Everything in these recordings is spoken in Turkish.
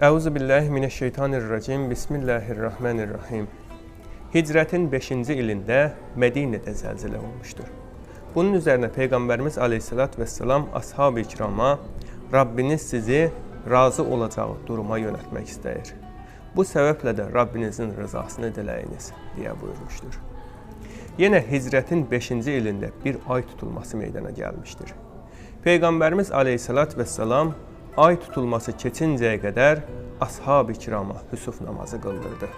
Euzu billahi mineşşeytanirracim. Bismillahirrahmanirrahim. Hicretin 5-ci ilində Mədinədə zəlzələ olmuşdur. Bunun üzərinə Peyğəmbərimiz Aleyhisselatü Vesselam ashab-ı kirama Rabbiniz sizi razı olacağı duruma yönəltmək istəyir. Bu səbəblə də Rabbinizin rızasını diləyiniz deyə buyurmuşdur. Yenə Hicretin 5-ci ilində bir ay tutulması meydana gəlmişdir. Peyğəmbərimiz Aleyhisselatü Vesselam ay tutulması keçincəyə qədər ashab-ı kirama hüsuf namazı qıldırdı.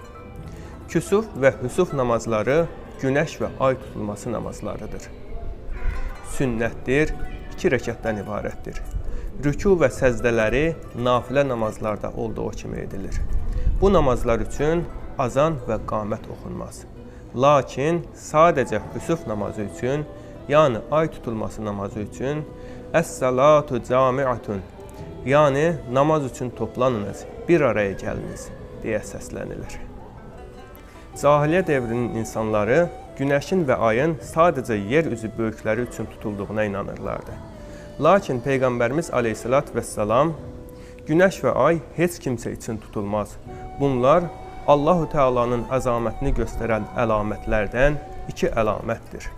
Küsuf və hüsuf namazları günəş və ay tutulması namazlarıdır. Sünnətdir, iki rəkətdən ibarətdir. Rüku və səzdələri nafilə namazlarda olduğu kimi edilir. Bu namazlar üçün azan və qamət oxunmaz. Lakin sadəcə hüsuf namazı üçün, yəni ay tutulması namazı üçün Əs-salatu camiatun yəni namaz üçün toplanınız, bir araya gəliniz deyə səslənilir. Cahiliyyə dövrünün insanları günəşin və ayın sadəcə yer üzü böyükləri üçün tutulduğuna inanırlardı. Lakin Peyğəmbərimiz Aleyhisselat Vesselam günəş və ay heç kimsə üçün tutulmaz. Bunlar Allahu Teala'nın əzamətini göstərən əlamətlərdən iki əlamətdir.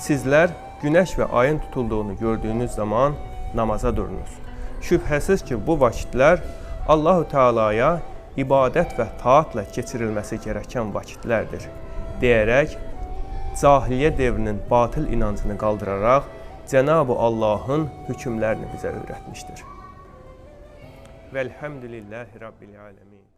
Sizlər günəş və ayın tutulduğunu gördüyünüz zaman namaza durunuz. Şübhəsiz ki, bu vakitlər Allahu Teala'ya ibadət və taatla keçirilməsi gərəkən vakitlərdir deyərək cahiliyyə dövrünün batıl inancını qaldıraraq Cənab-ı Allahın hökmlərini bizə öyrətmişdir. Velhamdülillahi Rabbil alemin.